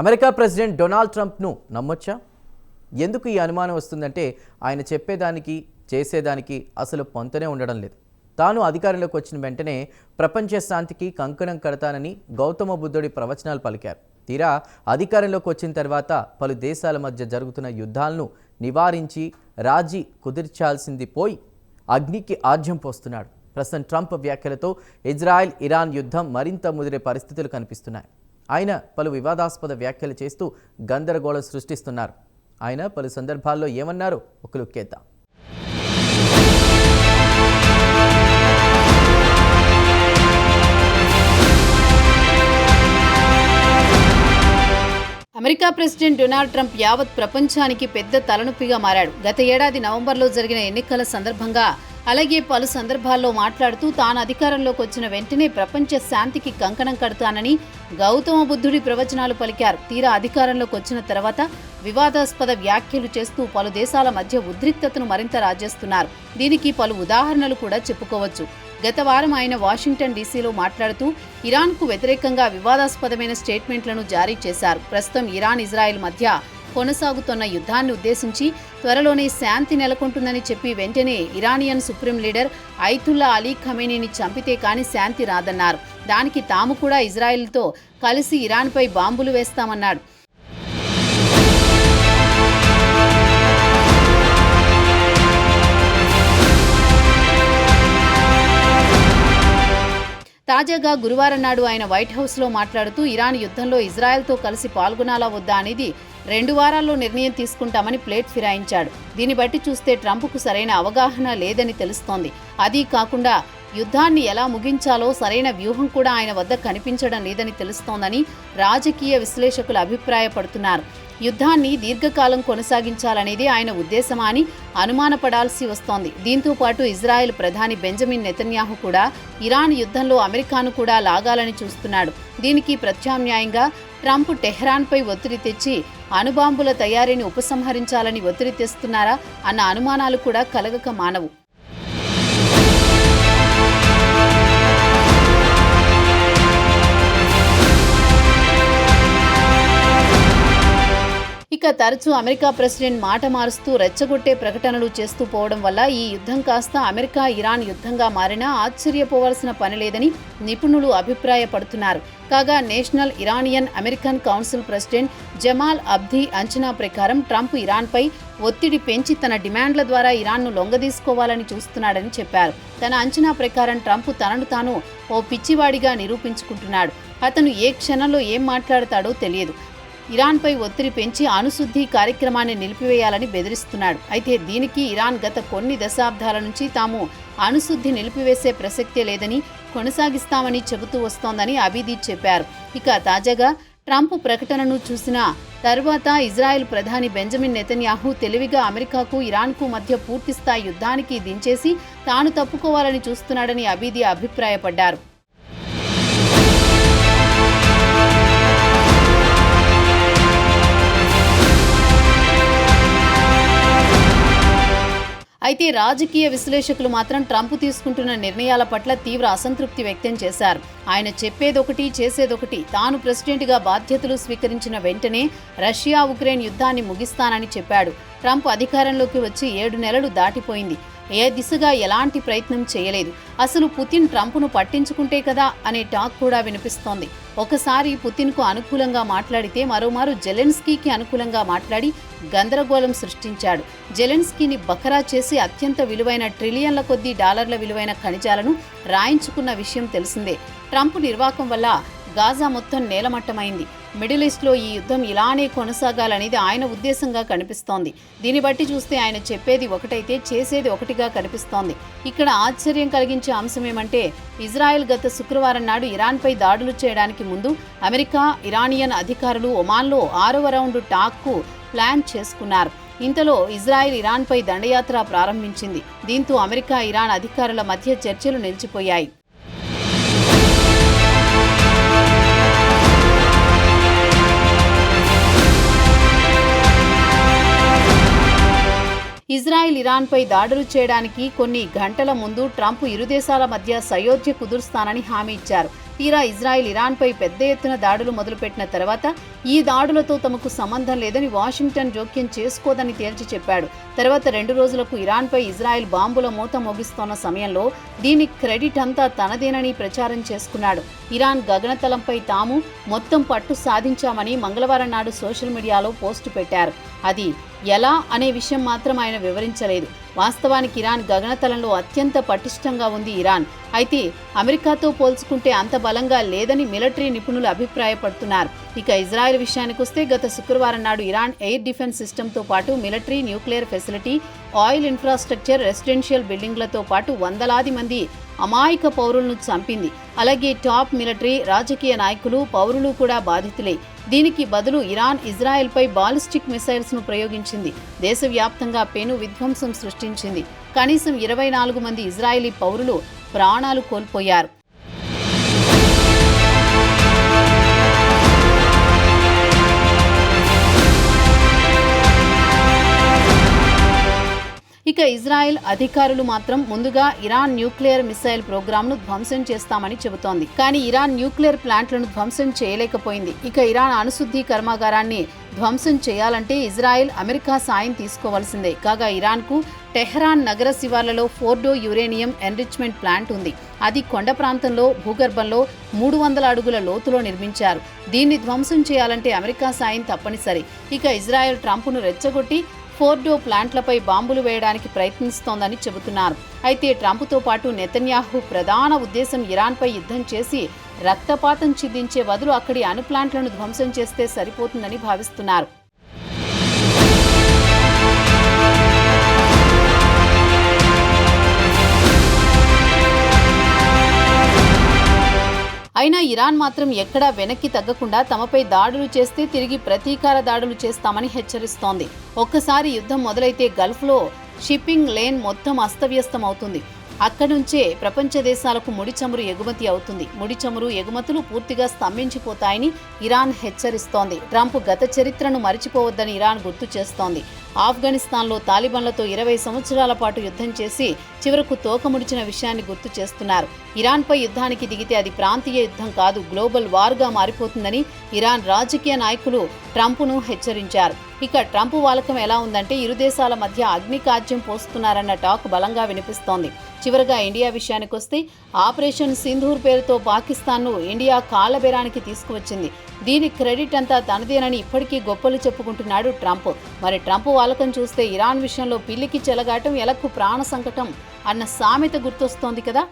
America president Donald ట్రంప్ను నమ్మొచ్చా? ఎందుకు ఈ అనుమానం వస్తుందంటే ఆయన చెప్పేదానికి చేసేదానికి అసలు పొంతనే ఉండడం లేదు. తాను అధికారంలోకి వచ్చిన వెంటనే ప్రపంచ శాంతికి కంకణం కడతానని గౌతమ బుద్ధుడి ప్రవచనాలు పలికారు. తీరా అధికారంలోకి వచ్చిన తర్వాత పలు దేశాల మధ్య జరుగుతున్న యుద్ధాలను నివారించి రాజీ కుదిర్చాల్సింది పోయి అగ్నికి ఆజ్యం పోస్తున్నాడు. ప్రస్తుతం ట్రంప్ వ్యాఖ్యలతో ఇజ్రాయెల్ ఇరాన్ యుద్ధం మరింత ముదిరే పరిస్థితులు కనిపిస్తున్నాయి. ఆయన పలు వివాదాస్పద వ్యాఖ్యలు చేస్తూ గందరగోళం సృష్టిస్తున్నారు. ఆయన పలు సందర్భాల్లో ఏమన్నారో? ఒక లుక్కేద్దాం అమెరికా ప్రెసిడెంట్ డొనాల్డ్ ట్రంప్ యావత్ ప్రపంచానికి పెద్ద తలనొప్పిగా మారాడు. గత ఏడాది నవంబర్లో జరిగిన ఎన్నికల సందర్భంగా అలాగే పలు సందర్భాల్లో మాట్లాడుతూ తాను అధికారంలోకి వచ్చిన వెంటనే ప్రపంచ శాంతికి కంకణం కడతానని గౌతమ బుద్ధుడి ప్రవచనాలు పలికారు. తీరా అధికారంలోకి వచ్చిన తర్వాత వివాదాస్పద వ్యాఖ్యలు చేస్తూ పలు దేశాల మధ్య ఉద్రిక్తతను మరింత రాజేస్తున్నారు. దీనికి పలు ఉదాహరణలు కూడా చెప్పుకోవచ్చు. గత వారం ఆయన వాషింగ్టన్ డీసీలో మాట్లాడుతూ ఇరాన్కు వ్యతిరేకంగా వివాదాస్పదమైన స్టేట్మెంట్లను జారీ చేశారు. ప్రస్తుతం ఇరాన్ ఇజ్రాయెల్ మధ్య కొనసాగుతున్న యుద్ధాన్ని ఉద్దేశించి త్వరలోనే శాంతి నెలకొంటుందని చెప్పి వెంటనే Iranian supreme leader Ayatollah Ali ఖమేనీని చంపితే కానీ శాంతి రాదన్నారు. దానికి తాము కూడా ఇజ్రాయెల్తో కలిసి ఇరాన్పై బాంబులు వేస్తామన్నాడు. తాజాగా గురువారం నాడు ఆయన వైట్ హౌస్లో మాట్లాడుతూ ఇరాన్ యుద్ధంలో ఇజ్రాయెల్తో కలిసి పాల్గొనాలా వద్దా అనేది రెండు వారాల్లో నిర్ణయం తీసుకుంటామని ప్లేట్ ఫిరాయించాడు. దీన్ని బట్టి చూస్తే ట్రంప్కు సరైన అవగాహన లేదని తెలుస్తోంది. అదీ కాకుండా యుద్ధాన్ని ఎలా ముగించాలో సరైన వ్యూహం కూడా ఆయన వద్ద కనిపించడం లేదని తెలుస్తోందని రాజకీయ విశ్లేషకులు అభిప్రాయపడుతున్నారు. యుద్ధాన్ని దీర్ఘకాలం కొనసాగించాలనేది ఆయన ఉద్దేశమా అని అనుమానపడాల్సి వస్తోంది. దీంతో పాటు ఇజ్రాయెల్ ప్రధాని బెంజమిన్ నెతన్యాహు కూడా ఇరాన్ యుద్ధంలో అమెరికాను కూడా లాగాలని చూస్తున్నాడు. దీనికి ప్రత్యామ్నాయంగా ట్రంప్ టెహ్రాన్పై ఒత్తిడి తెచ్చి అణుబాంబుల తయారీని ఉపసంహరించాలని ఒత్తిడి తెస్తున్నారా అన్న అనుమానాలు కూడా కలగక మానవు. ఇక తరచూ అమెరికా ప్రెసిడెంట్ మాట మారుస్తూ రెచ్చగొట్టే ప్రకటనలు చేస్తూ పోవడం వల్ల ఈ యుద్ధం కాస్త అమెరికా ఇరాన్ యుద్ధంగా మారినా ఆశ్చర్యపోవాల్సిన పని లేదని నిపుణులు అభిప్రాయపడుతున్నారు. కాగా national Iranian American council president Jamal Abdi అంచనా ప్రకారం ట్రంప్ ఇరాన్పై ఒత్తిడి పెంచి తన డిమాండ్ల ద్వారా ఇరాన్ను లొంగదీసుకోవాలని చూస్తున్నాడని చెప్పారు. తన అంచనా ప్రకారం ట్రంప్ తనను తాను ఓ పిచ్చివాడిగా నిరూపించుకుంటున్నాడు. అతను ఏ క్షణంలో ఏం మాట్లాడతాడో తెలియదు. ఇరాన్పై ఒత్తిడి పెంచి అణుశుద్ధి కార్యక్రమాన్ని నిలిపివేయాలని బెదిరిస్తున్నాడు. అయితే దీనికి ఇరాన్ గత కొన్ని దశాబ్దాల నుంచి తాము అణుశుద్ధి నిలిపివేసే ప్రసక్తే లేదని కొనసాగిస్తామని చెబుతూ వస్తోందని అబీదీ చెప్పారు. ఇక తాజాగా ట్రంప్ ప్రకటనను చూసిన తర్వాత ఇజ్రాయెల్ ప్రధాని బెంజమిన్ నెతన్యాహు తెలివిగా అమెరికాకు ఇరాన్కు మధ్య పూర్తిస్థాయి యుద్ధానికి దించేసి తాను తప్పుకోవాలని చూస్తున్నాడని అబీదీ అభిప్రాయపడ్డారు. అయితే రాజకీయ విశ్లేషకులు మాత్రం ట్రంప్ తీసుకుంటున్న నిర్ణయాల పట్ల తీవ్ర అసంతృప్తి వ్యక్తం చేశారు. ఆయన చెప్పేదొకటి చేసేదొకటి. తాను ప్రెసిడెంట్గా బాధ్యతలు స్వీకరించిన వెంటనే రష్యా ఉక్రెయిన్ యుద్ధాన్ని ముగిస్తానని చెప్పాడు. ట్రంప్ అధికారంలోకి వచ్చి ఏడు నెలలు దాటిపోయింది. ఏ దిశగా ఎలాంటి ప్రయత్నం చేయలేదు. అసలు పుతిన్ ట్రంప్ను పట్టించుకుంటే కదా అనే టాక్ కూడా వినిపిస్తోంది. ఒకసారి పుతిన్కు అనుకూలంగా మాట్లాడితే మరోమారు జెలెన్స్కీకి అనుకూలంగా మాట్లాడి గందరగోళం సృష్టించాడు. జెలెన్స్కీని బకరా చేసి అత్యంత విలువైన ట్రిలియన్ల కొద్దీ డాలర్ల విలువైన ఖనిజాలను రాయించుకున్న విషయం తెలిసిందే. ట్రంప్ నిర్వాకం వల్ల గాజా మొత్తం నేలమట్టమైంది. మిడిల్ ఈస్ట్లో ఈ యుద్ధం ఇలానే కొనసాగాలనేది ఆయన ఉద్దేశంగా కనిపిస్తోంది. దీన్ని బట్టి చూస్తే ఆయన చెప్పేది ఒకటైతే చేసేది ఒకటిగా కనిపిస్తోంది. ఇక్కడ ఆశ్చర్యం కలిగించే అంశం ఏమంటే ఇజ్రాయెల్ గత శుక్రవారం నాడు ఇరాన్పై దాడులు చేయడానికి ముందు అమెరికా ఇరానియన్ అధికారులు ఒమాన్లో ఆరవ రౌండ్ టాక్కు ప్లాన్ చేసుకున్నారు. ఇంతలో ఇజ్రాయెల్ ఇరాన్పై దండయాత్ర ప్రారంభించింది. దీంతో అమెరికా ఇరాన్ అధికారుల మధ్య చర్చలు నిలిచిపోయాయి. ఇజ్రాయెల్ ఇరాన్పై దాడులు చేయడానికి కొన్ని గంటల ముందు ట్రంప్ ఇరు దేశాల మధ్య సయోధ్య కుదురుస్తానని హామీ ఇచ్చారు. తీరా ఇజ్రాయెల్ ఇరాన్పై పెద్ద ఎత్తున దాడులు మొదలుపెట్టిన తర్వాత ఈ దాడులతో తమకు సంబంధం లేదని వాషింగ్టన్ జోక్యం చేసుకోదని తేల్చి చెప్పాడు. తర్వాత రెండు రోజులకు ఇరాన్పై ఇజ్రాయెల్ బాంబుల మూత మోగిస్తోన్న సమయంలో దీని క్రెడిట్ అంతా తనదేనని ప్రచారం చేసుకున్నాడు. ఇరాన్ గగనతలంపై తాము మొత్తం పట్టు సాధించామని మంగళవారం నాడు సోషల్ మీడియాలో పోస్టు పెట్టారు. అది ఎలా అనే విషయం మాత్రం ఆయన వివరించలేదు. వాస్తవానికి ఇరాన్ గగనతలంలో అత్యంత పటిష్టంగా ఉంది ఇరాన్. అయితే అమెరికాతో పోల్చుకుంటే అంత బలంగా లేదని మిలిటరీ నిపుణులు అభిప్రాయపడుతున్నారు. ఇక ఇజ్రాయెల్ విషయానికొస్తే గత శుక్రవారం నాడు ఇరాన్ ఎయిర్ డిఫెన్స్ సిస్టంతో పాటు military nuclear facility oil infrastructure residential బిల్డింగ్లతో పాటు వందలాది మంది అమాయక పౌరులను చంపింది. అలాగే టాప్ మిలిటరీ రాజకీయ నాయకులు పౌరులు కూడా బాధితులే. దీనికి బదులు ఇరాన్ ఇజ్రాయెల్పై బాలిస్టిక్ మిసైల్స్ను ప్రయోగించింది. దేశవ్యాప్తంగా పెను విధ్వంసం సృష్టించింది. కనీసం ఇరవై నాలుగు మంది ఇజ్రాయెలీ పౌరులు ప్రాణాలు కోల్పోయారు. ఇక ఇజ్రాయెల్ అధికారులు మాత్రం ముందుగా ఇరాన్ న్యూక్లియర్ మిసైల్ ప్రోగ్రామ్ను ధ్వంసం చేస్తామని చెబుతోంది. కానీ ఇరాన్ న్యూక్లియర్ ప్లాంట్లను ధ్వంసం చేయలేకపోయింది. ఇక ఇరాన్ అణుశుద్ధి కర్మాగారాన్ని ధ్వంసం చేయాలంటే ఇజ్రాయెల్ అమెరికా సాయం తీసుకోవాల్సిందే. కాగా ఇరాన్కు టెహ్రాన్ నగర శివార్లలో ఫోర్డో యురేనియం ఎన్రిచ్మెంట్ ప్లాంట్ ఉంది. అది కొండ ప్రాంతంలో భూగర్భంలో మూడు వందల అడుగుల లోతులో నిర్మించారు. దీన్ని ధ్వంసం చేయాలంటే అమెరికా సాయం తప్పనిసరి. ఇక ఇజ్రాయెల్ ట్రంప్ను రెచ్చగొట్టి ఫోర్డో ప్లాంట్లపై బాంబులు వేయడానికి ప్రయత్నిస్తోందని చెబుతున్నారు. అయితే ట్రంప్తో పాటు నెతన్యాహు ప్రధాన ఉద్దేశం ఇరాన్పై యుద్ధం చేసి రక్తపాతం చిందించే బదులు అక్కడి అణు ప్లాంట్లను ధ్వంసం చేస్తే సరిపోతుందని భావిస్తున్నారు. అయినా ఇరాన్ మాత్రం ఎక్కడా వెనక్కి తగ్గకుండా తమపై దాడులు చేస్తే తిరిగి ప్రతీకార దాడులు చేస్తామని హెచ్చరిస్తోంది. ఒక్కసారి యుద్ధం మొదలైతే గల్ఫ్లో షిప్పింగ్ లేన్ మొత్తం అస్తవ్యస్తం అవుతుంది అక్కడి నుంచే ప్రపంచ దేశాలకు ముడి చమురు ఎగుమతి అవుతుంది. ముడి చమురు ఎగుమతులు పూర్తిగా స్తంభించిపోతాయని ఇరాన్ హెచ్చరిస్తోంది. ట్రంప్ గత చరిత్రను మరిచిపోవద్దని ఇరాన్ గుర్తు చేస్తోంది. ఆఫ్ఘనిస్తాన్లో తాలిబాన్లతో ఇరవై సంవత్సరాల పాటు యుద్ధం చేసి చివరకు తోకముడిచిన విషయాన్ని గుర్తు చేస్తున్నారు. ఇరాన్పై యుద్ధానికి దిగితే అది ప్రాంతీయ యుద్ధం కాదు గ్లోబల్ వార్గా మారిపోతుందని ఇరాన్ రాజకీయ నాయకులు ట్రంప్ను హెచ్చరించారు. ఇక ట్రంప్ వాలకం ఎలా ఉందంటే ఇరు దేశాల మధ్య అగ్నికాజ్యం పోస్తున్నారన్న టాక్ బలంగా వినిపిస్తోంది. చివరగా ఇండియా విషయానికొస్తే ఆపరేషన్ సింధూర్ పేరుతో పాకిస్తాన్ను ఇండియా కాలబెరానికి తీసుకువచ్చింది. దీని క్రెడిట్ అంతా తనదేనని ఇప్పటికీ గొప్పలు చెప్పుకుంటున్నాడు ట్రంప్. మరి ట్రంప్ వాలకం చూస్తే ఇరాన్ విషయంలో పిల్లికి చెలగాటం ఎలకు ప్రాణ సంకటం అన్న సామెత గుర్తొస్తోంది కదా?